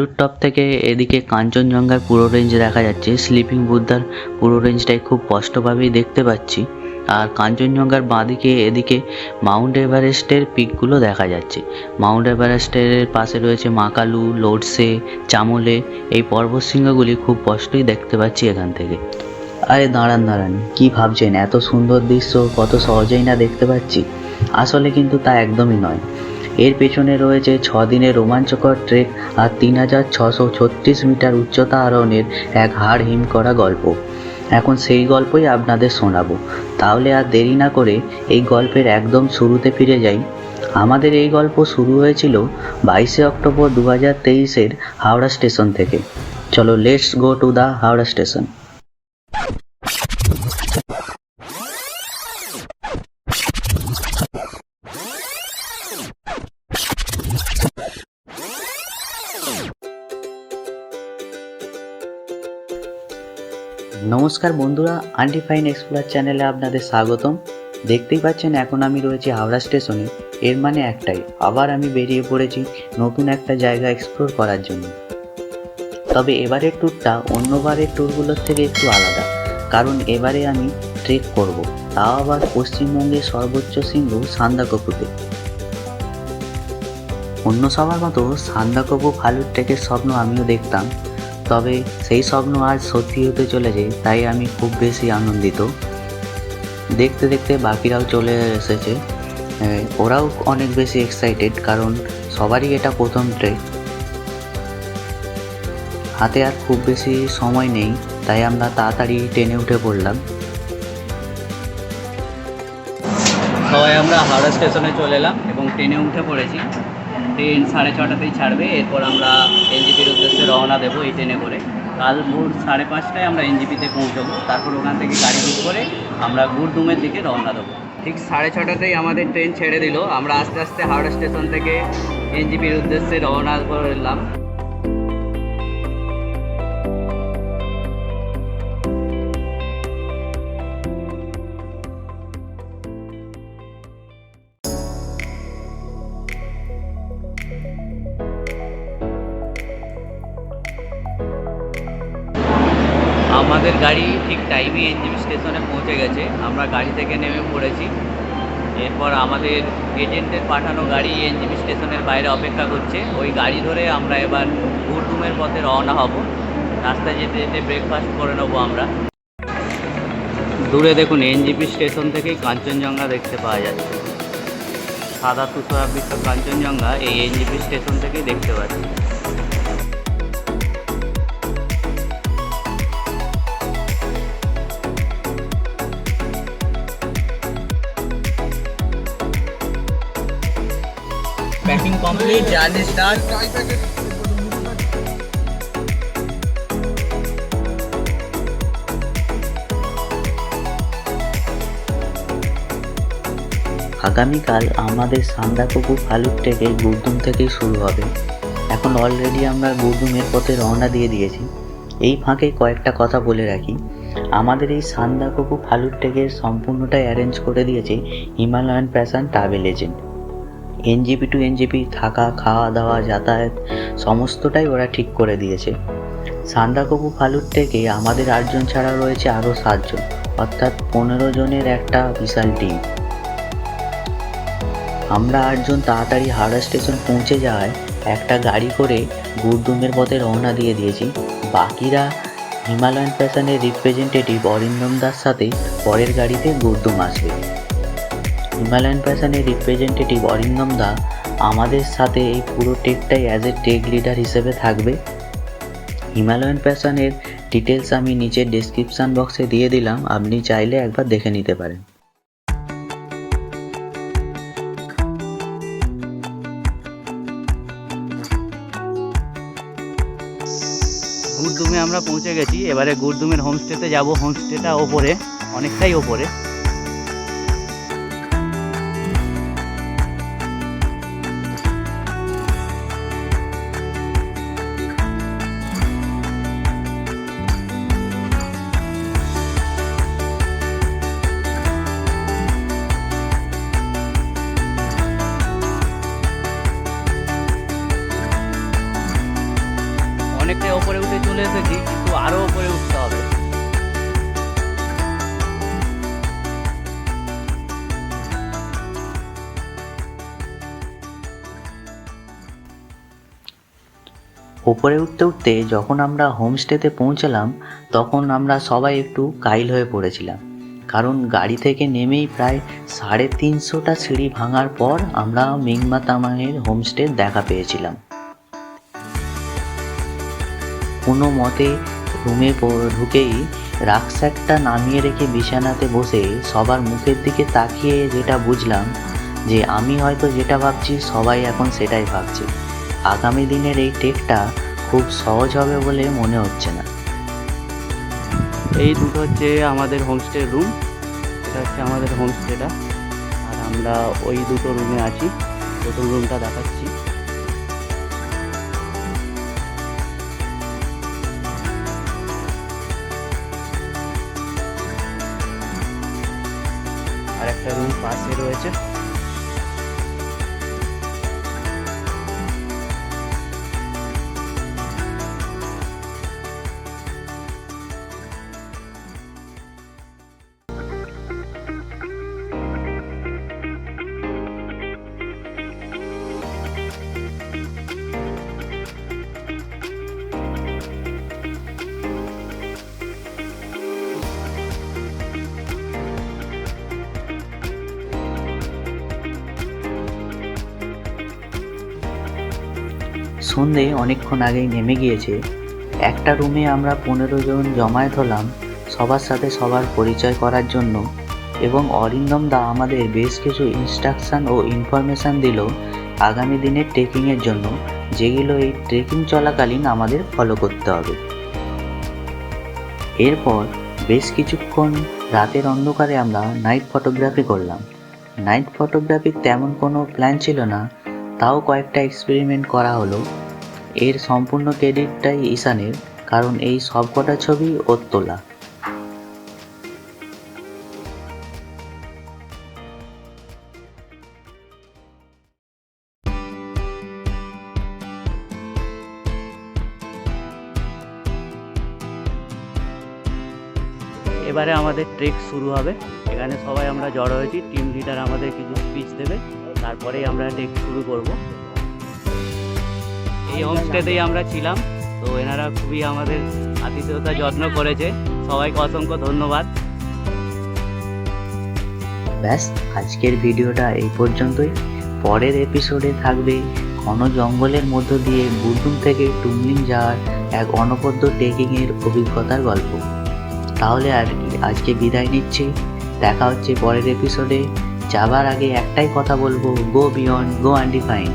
ভালুর top থেকে এদিকে কাঞ্চনজঙ্ঘার পুরো রেঞ্জ দেখা যাচ্ছে। স্লিপিং বুদ্ধার পুরো রেঞ্জটাই খুব স্পষ্টভাবেই দেখতে পাচ্ছি। আর কাঞ্চনজঙ্ঘার বাঁদিকে এদিকে মাউন্ট এভারেস্টের পিকগুলো দেখা যাচ্ছে। মাউন্ট এভারেস্টের পাশে রয়েছে মাকালু লোডসে চামলে এই পর্বতশৃঙ্গগুলি খুব স্পষ্টই দেখতে পাচ্ছি এখান থেকে। আরে দাঁড়ান দাঁড়ান, কি ভাবছেন? এত সুন্দর দৃশ্য, কত সহজেই না দেখতে পাচ্ছি? আসলে কিন্তু তা একদমই নয়। এর পেছনে রয়েছে ছ দিনের রোমাঞ্চকর ট্রেক আর তিন হাজার ছশো ছত্রিশ মিটার উচ্চতা আরোহণের এক হাড় হিম করা গল্প। এখন সেই গল্পই আপনাদের শোনাবো। তাহলে আর দেরি না করে এই গল্পের একদম শুরুতে ফিরে যাই। আমাদের এই গল্প শুরু হয়েছিল বাইশে অক্টোবর দু হাজার তেইশের হাওড়া স্টেশন থেকে। চলো let's go to the Howrah station নমস্কার বন্ধুরা আনডিফাইন এক্সপ্লোর চ্যানেলে আপনাদের স্বাগতম। দেখতেই পাচ্ছেন, এখন আমি রয়েছি হাওড়া স্টেশনে। এর মানে একটাই, আবার আমি বেরিয়ে পড়েছি নতুন একটা জায়গা এক্সপ্লোর করার জন্য। তবে এবারের ট্যুরটা অন্যবারের ট্যুরগুলোর থেকে একটু আলাদা। কারণ এবারে আমি ট্রেক করব, তাও আবার পশ্চিমবঙ্গের সর্বোচ্চ শৃঙ্গ সান্দাকপুতে। অন্য সবার মতো সান্দাকপু ভালুর ট্রেকের স্বপ্ন আমিও দেখতাম। তবে সেই স্বপ্ন আজ সত্যি হতে চলেছে, তাই আমি খুব বেশি আনন্দিত। দেখতে দেখতে বাকিরাও চলে এসেছে। ওরাও অনেক বেশি এক্সাইটেড কারণ সবারই এটা প্রথম ট্রেক হাতে আর খুব বেশি সময় নেই, তাই আমরা তাড়াতাড়ি ট্রেনে উঠে পড়লাম। সবাই আমরা হাওড়া স্টেশনে চলে এলাম এবং ট্রেনে উঠে পড়েছি। ট্রেন সাড়ে ছটাতেই ছাড়বে। এরপর আমরা এনজিপির উদ্দেশ্যে রওনা দেবো এই ট্রেনে করে। কাল ভোর সাড়ে পাঁচটায় আমরা এনজিপিতে পৌঁছবো। তারপর ওখান থেকে গাড়ি বুক করে আমরা গুড়দুমের দিকে রওনা দেবো। ঠিক সাড়ে ছটাতেই আমাদের ট্রেন ছেড়ে দিল। আমরা আস্তে আস্তে হাওড়া স্টেশন থেকে এনজিপির উদ্দেশ্যে রওনা করলাম আমাদের গাড়ি ঠিক টাইমে এনজিপি স্টেশনে পৌঁছে গেছে। আমরা গাড়ি থেকে নেমে পড়েছি। এরপর আমাদের এজেন্টের পাঠানো গাড়ি এনজিপি স্টেশনের বাইরে অপেক্ষা করছে। ওই গাড়ি ধরে আমরা এবার গুরডুমের পথে রওনা হব। রাস্তায় যেতে যেতে ব্রেকফাস্ট করে নেব আমরা। দূরে দেখুন, এনজিপি স্টেশন থেকেই কাঞ্চনজঙ্ঘা দেখতে পাওয়া যাচ্ছে। সাদা তুষারাবৃত কাঞ্চনজঙ্ঘা এই এনজিপি স্টেশন থেকেই দেখতে পাচ্ছি। প্যাকিং কমপ্লিট জার্নি স্টার্ট আগামীকাল আমাদের সান্দাকপু ফালুক থেকে গুরদুম থেকেই শুরু হবে। এখন অলরেডি আমরা গুরদুমের পথে রওনা দিয়ে দিয়েছি। এই ফাঁকে কয়েকটা কথা বলে রাখি। আমাদের এই সান্দাকপু ফালুক ট্রেকের সম্পূর্ণটাই অ্যারেঞ্জ করে দিয়েছে Himalayan passion travel agent NJP to NJP থাকা, খাওয়া, দাওয়া, যাতায়াত, সমস্তটাই ওরা ঠিক করে দিয়েছে। সান্দাকপু ফালুর থেকে আমাদের আটজন ছাড়া রয়েছে আরও সাতজন, অর্থাৎ পনেরো জনের একটা বিশাল টিম আমরা আটজন তাড়াতাড়ি হাওড়া স্টেশন পৌঁছে যাওয়ায় একটা গাড়ি করে গুরদুমের পথে রওনা দিয়ে দিয়েছি। বাকিরা হিমালয়ান প্যাশনের রিপ্রেজেন্টেটিভ অরিন্দম দাস সাথে পরের গাড়িতে গুরদুম আসবে। হিমালয়ান প্যাশনের রিপ্রেজেন্টেটিভ অরিন্দম দা আমাদের সাথে এই পুরো টেকটাই অ্যাজ এ টেক লিডার হিসেবে থাকবে। হিমালয়ান প্যাশনের ডিটেলস আমি নিচের ডেসক্রিপশান বক্সে দিয়ে দিলাম, আপনি চাইলে একবার দেখে নিতে পারেন। গুরদুমে আমরা পৌঁছে গেছি, এবারে গুরদুমের হোমস্টেতে যাব। হোমস্টেটা ওপরে, অনেকটাই ওপরে। চলে এসেছি, কিন্তু আরও ওপরে উঠতে হবে। ওপরে উঠতে উঠতে যখন আমরা হোমস্টেতে পৌঁছালাম, তখন আমরা সবাই একটু কাইল হয়ে পড়েছিলাম। কারণ গাড়ি থেকে নেমেই প্রায় সাড়ে তিনশোটা সিঁড়ি ভাঙার পর আমরা মিংমা তামাংয়ের হোমস্টে দেখা পেয়েছিলাম। কোনো মতে রুমে ঢুকেই রাকস্যাকটা নামিয়ে রেখে বিছানাতে বসে সবার মুখের দিকে তাকিয়ে যেটা বুঝলাম যে আমি হয়তো যেটা ভাবছি সবাই এখন সেটাই ভাবছে। আগামী দিনের এই টেকটা খুব সহজ হবে বলে মনে হচ্ছে না। এই দুটো হচ্ছে আমাদের হোমস্টে রুম, এটা হচ্ছে আমাদের হোমস্টেটা। আর আমরা ওই দুটো রুমে আছি, প্রথম রুমটা দেখাচ্ছি। রুম পাশে রয়েছে। সন্ধে অনেকক্ষণ আগেই নেমে গিয়েছে। একটা রুমে আমরা পনেরো জন জমায়েত হলাম সবার সাথে সবার পরিচয় করার জন্য এবং অরিন্দম দা আমাদের বেশ কিছু ইনস্ট্রাকশন ও ইনফরমেশন দিল আগামী দিনের ট্রেকিংয়ের জন্য, যেগুলো এই ট্রেকিং চলাকালীন আমাদের ফলো করতে হবে। এরপর বেশ কিছুক্ষণ রাতের অন্ধকারে আমরা নাইট ফটোগ্রাফি করলাম। নাইট ফটোগ্রাফির তেমন কোনো প্ল্যান ছিল না তাও কয়েকটা এক্সপেরিমেন্ট করা হলো। এর সম্পূর্ণ ক্রেডিটটাই ঈশানের, কারণ এই সবকটা ছবি ওর তোলা। এবারে আমাদের ট্রেক শুরু হবে। এখানে সবাই আমরা জড়ো হয়েছি। টিম লিডার আমাদের কিছু স্পিচ দেবে। তারপরেই আমরা ট্রেক শুরু করব। এই হোমস্টেতেই আমরা ছিলাম তো এনারা খুবই আমাদের আতিথেয়তা যত্ন করেছে। সবাইকে অসংখ্য ধন্যবাদ। ব্যাস আজকের ভিডিওটা এই পর্যন্তই। পরের এপিসোডে থাকবে ঘন জঙ্গলের মধ্য দিয়ে বুরদুম থেকে টুমলিং যাওয়ার এক অনবদ্য ট্রেকিংয়ের অভিজ্ঞতার গল্প। তাহলে আর কি আজকে বিদায় নিচ্ছি। দেখা হচ্ছে পরের এপিসোডে যাবার আগে একটাই কথা বলব গো বিয়ন্ড গো আন্ডিফাইন